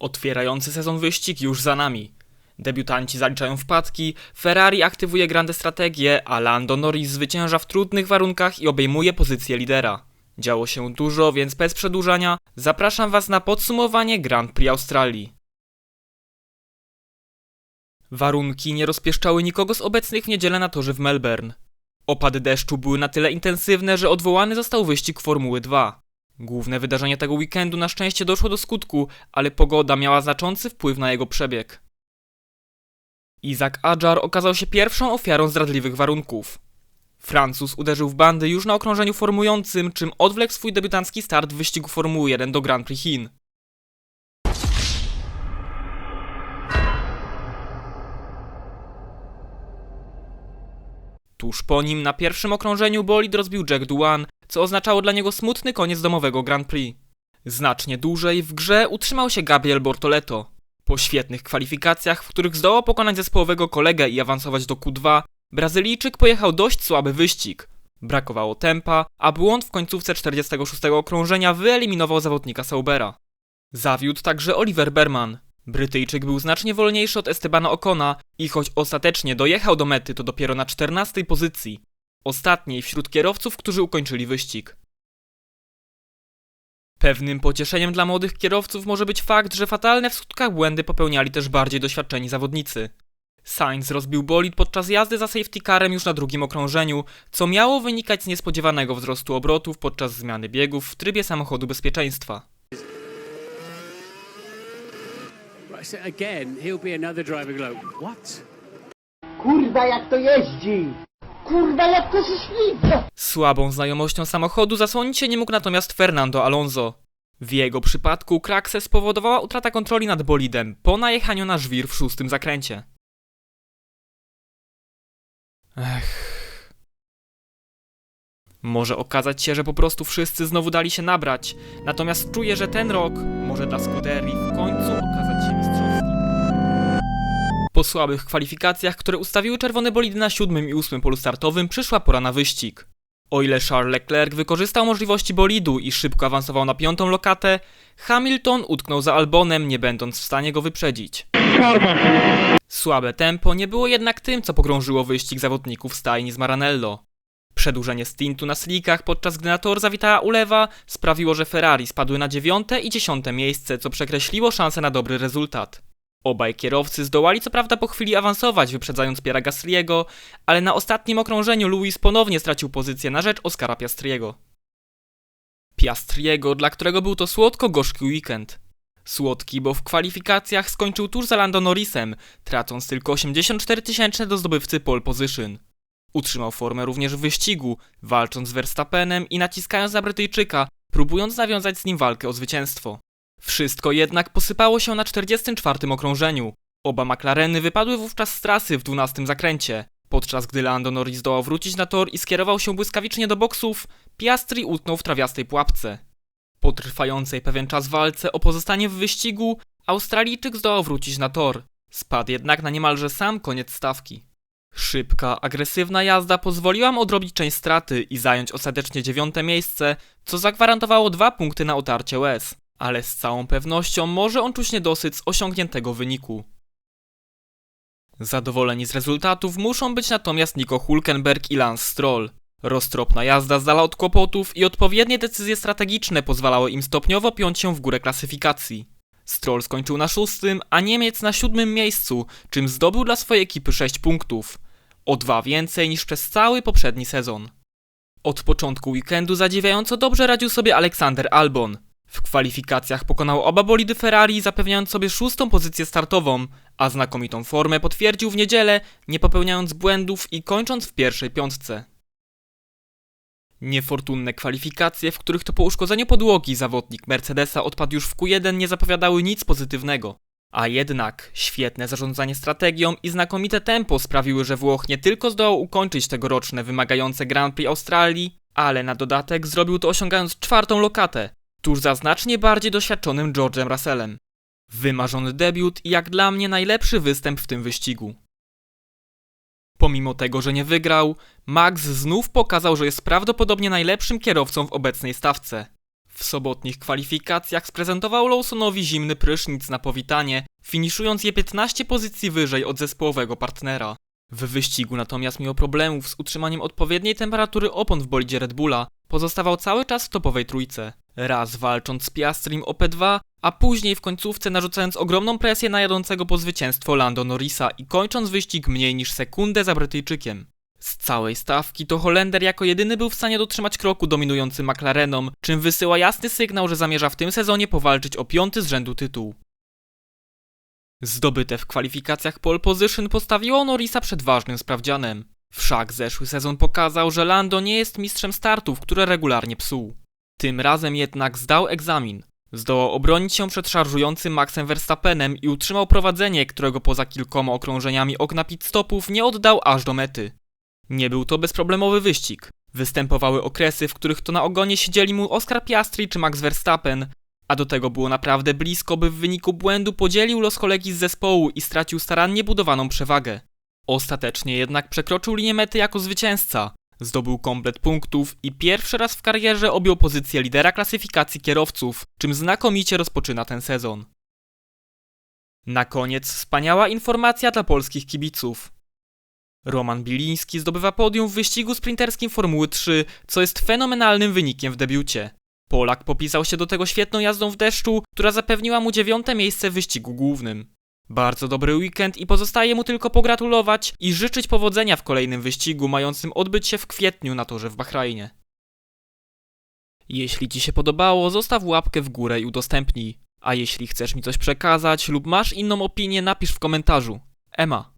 Otwierający sezon wyścig już za nami. Debiutanci zaliczają wpadki, Ferrari aktywuje grande strategie, a Lando Norris zwycięża w trudnych warunkach i obejmuje pozycję lidera. Działo się dużo, więc bez przedłużania zapraszam Was na podsumowanie Grand Prix Australii. Warunki nie rozpieszczały nikogo z obecnych w niedzielę na torze w Melbourne. Opady deszczu były na tyle intensywne, że odwołany został wyścig Formuły 2. Główne wydarzenie tego weekendu na szczęście doszło do skutku, ale pogoda miała znaczący wpływ na jego przebieg. Isaac Adjar okazał się pierwszą ofiarą zdradliwych warunków. Francuz uderzył w bandy już na okrążeniu formującym, czym odwlekł swój debiutancki start w wyścigu Formuły 1 do Grand Prix Chin. Tuż po nim na pierwszym okrążeniu bolid rozbił Jack Duan, co oznaczało dla niego smutny koniec domowego Grand Prix. Znacznie dłużej w grze utrzymał się Gabriel Bortoleto. Po świetnych kwalifikacjach, w których zdołał pokonać zespołowego kolegę i awansować do Q2, Brazylijczyk pojechał dość słaby wyścig. Brakowało tempa, a błąd w końcówce 46 okrążenia wyeliminował zawodnika Saubera. Zawiódł także Oliver Berman. Brytyjczyk był znacznie wolniejszy od Estebana Ocona i choć ostatecznie dojechał do mety, to dopiero na 14 pozycji. Ostatniej wśród kierowców, którzy ukończyli wyścig. Pewnym pocieszeniem dla młodych kierowców może być fakt, że fatalne w skutkach błędy popełniali też bardziej doświadczeni zawodnicy. Sainz rozbił bolid podczas jazdy za safety carem już na drugim okrążeniu, co miało wynikać z niespodziewanego wzrostu obrotów podczas zmiany biegów w trybie samochodu bezpieczeństwa. Kurwa jak to jeździ! Kurwa to się ślizga! Słabą znajomością samochodu zasłonić się nie mógł natomiast Fernando Alonso. W jego przypadku kraksę spowodowała utrata kontroli nad bolidem po najechaniu na żwir w szóstym zakręcie. Ech. Może okazać się, że po prostu wszyscy znowu dali się nabrać, natomiast czuję, że ten rok może dla Scuderii w końcu okazać. Po słabych kwalifikacjach, które ustawiły czerwone bolidy na siódmym i ósmym polu startowym, przyszła pora na wyścig. O ile Charles Leclerc wykorzystał możliwości bolidu i szybko awansował na piątą lokatę, Hamilton utknął za Albonem, nie będąc w stanie go wyprzedzić. Słabe tempo nie było jednak tym, co pogrążyło wyścig zawodników stajni z Maranello. Przedłużenie stintu na slikach, podczas gdy na tor zawitała ulewa, sprawiło, że Ferrari spadły na dziewiąte i dziesiąte miejsce, co przekreśliło szanse na dobry rezultat. Obaj kierowcy zdołali co prawda po chwili awansować, wyprzedzając Piera Gasly'ego, ale na ostatnim okrążeniu Lewis ponownie stracił pozycję na rzecz Oscara Piastriego. Piastriego, dla którego był to słodko-gorzki weekend. Słodki, bo w kwalifikacjach skończył tuż za Lando Norrisem, tracąc tylko 84 tysięczne do zdobywcy pole position. Utrzymał formę również w wyścigu, walcząc z Verstappenem i naciskając na Brytyjczyka, próbując nawiązać z nim walkę o zwycięstwo. Wszystko jednak posypało się na 44 okrążeniu. Oba McLareny wypadły wówczas z trasy w 12 zakręcie. Podczas gdy Lando Norris zdołał wrócić na tor i skierował się błyskawicznie do boksów, Piastri utknął w trawiastej pułapce. Po trwającej pewien czas walce o pozostanie w wyścigu, Australijczyk zdołał wrócić na tor. Spadł jednak na niemalże sam koniec stawki. Szybka, agresywna jazda pozwoliła mu odrobić część straty i zająć ostatecznie dziewiąte miejsce, co zagwarantowało dwa punkty na otarcie łez. Ale z całą pewnością może on czuć niedosyt z osiągniętego wyniku. Zadowoleni z rezultatów muszą być natomiast Nico Hulkenberg i Lance Stroll. Roztropna jazda z dala od kłopotów i odpowiednie decyzje strategiczne pozwalały im stopniowo piąć się w górę klasyfikacji. Stroll skończył na szóstym, a Niemiec na siódmym miejscu, czym zdobył dla swojej ekipy 6 punktów. O dwa więcej niż przez cały poprzedni sezon. Od początku weekendu zadziwiająco dobrze radził sobie Aleksander Albon. W kwalifikacjach pokonał oba bolidy Ferrari, zapewniając sobie szóstą pozycję startową, a znakomitą formę potwierdził w niedzielę, nie popełniając błędów i kończąc w pierwszej piątce. Niefortunne kwalifikacje, w których to po uszkodzeniu podłogi zawodnik Mercedesa odpadł już w Q1 nie zapowiadały nic pozytywnego. A jednak świetne zarządzanie strategią i znakomite tempo sprawiły, że Włoch nie tylko zdołał ukończyć tegoroczne wymagające Grand Prix Australii, ale na dodatek zrobił to osiągając czwartą lokatę, tuż za znacznie bardziej doświadczonym George'em Russellem. Wymarzony debiut i jak dla mnie najlepszy występ w tym wyścigu. Pomimo tego, że nie wygrał, Max znów pokazał, że jest prawdopodobnie najlepszym kierowcą w obecnej stawce. W sobotnich kwalifikacjach sprezentował Lawsonowi zimny prysznic na powitanie, finiszując je 15 pozycji wyżej od zespołowego partnera. W wyścigu natomiast mimo problemów z utrzymaniem odpowiedniej temperatury opon w bolidzie Red Bulla, pozostawał cały czas w topowej trójce. Raz walcząc z Piastrim o P2, a później w końcówce narzucając ogromną presję na jadącego po zwycięstwo Lando Norrisa i kończąc wyścig mniej niż sekundę za Brytyjczykiem. Z całej stawki to Holender jako jedyny był w stanie dotrzymać kroku dominujący McLarenom, czym wysyła jasny sygnał, że zamierza w tym sezonie powalczyć o piąty z rzędu tytuł. Zdobyte w kwalifikacjach pole position postawiło Norrisa przed ważnym sprawdzianem. Wszak zeszły sezon pokazał, że Lando nie jest mistrzem startów, które regularnie psuł. Tym razem jednak zdał egzamin. Zdołał obronić się przed szarżującym Maxem Verstappenem i utrzymał prowadzenie, którego poza kilkoma okrążeniami okna pit stopów nie oddał aż do mety. Nie był to bezproblemowy wyścig. Występowały okresy, w których to na ogonie siedzieli mu Oscar Piastri czy Max Verstappen, a do tego było naprawdę blisko, by w wyniku błędu podzielił los kolegi z zespołu i stracił starannie budowaną przewagę. Ostatecznie jednak przekroczył linię mety jako zwycięzca, zdobył komplet punktów i pierwszy raz w karierze objął pozycję lidera klasyfikacji kierowców, czym znakomicie rozpoczyna ten sezon. Na koniec wspaniała informacja dla polskich kibiców. Roman Biliński zdobywa podium w wyścigu sprinterskim Formuły 3, co jest fenomenalnym wynikiem w debiucie. Polak popisał się do tego świetną jazdą w deszczu, która zapewniła mu dziewiąte miejsce w wyścigu głównym. Bardzo dobry weekend i pozostaje mu tylko pogratulować i życzyć powodzenia w kolejnym wyścigu mającym odbyć się w kwietniu na torze w Bahrajnie. Jeśli Ci się podobało, zostaw łapkę w górę i udostępnij. A jeśli chcesz mi coś przekazać lub masz inną opinię, napisz w komentarzu. Ema.